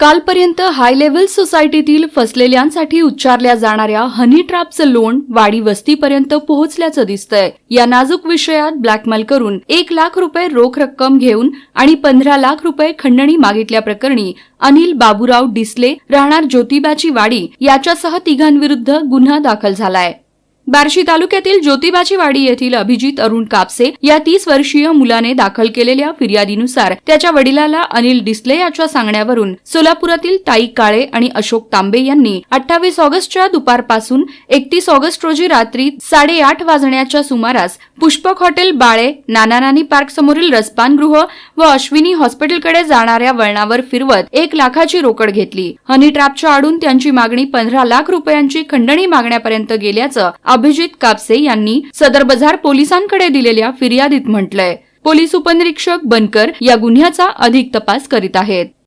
कालपर्यंत high level सोसायटीतील फसलेल्यांसाठी उच्चारल्या जाणाऱ्या हनी ट्रॅपचं लोण वाडी वस्तीपर्यंत पोहोचल्याचं दिसतंय. या नाजूक विषयात ब्लॅकमेल करून एक लाख रुपये रोख रक्कम घेऊन आणि पंधरा लाख रुपये खंडणी मागितल्या प्रकरणी अनिल बाबूराव डिसले राहणार ज्योतिबाची वाडी याच्यासह तिघांविरुद्ध गुन्हा दाखल झालाय. बार्शी तालुक्यातील ज्योतिबाची वाडी येथील अभिजित अरुण कापसे या तीस वर्षीय मुलाने दाखल केलेल्या फिर्यादीनुसार त्याच्या वडिलाला अनिल डिसले याच्या सांगण्यावरून सोलापुरातील ताई काळे आणि अशोक तांबे यांनी अठ्ठावीस ऑगस्टच्या दुपारपासून एकतीस ऑगस्ट रोजी रात्री साडेआठ वाजण्याच्या सुमारास पुष्पक हॉटेल बाळे नाना नानी पार्क समोरील रसपानगृह व अश्विनी हॉस्पिटलकडे जाणाऱ्या वळणावर फिरवत एक लाखाची रोकड घेतली. हनी ट्रॅपच्या आडून त्यांची मागणी पंधरा लाख रुपयांची खंडणी मागण्यापर्यंत गेल्याचं अभिजित कापसे यांनी सदर बाजार पोलिसांकडे दिलेल्या फिर्यादीत म्हटलंय. पोलीस उपनिरीक्षक बनकर या गुन्ह्याचा अधिक तपास करीत आहेत.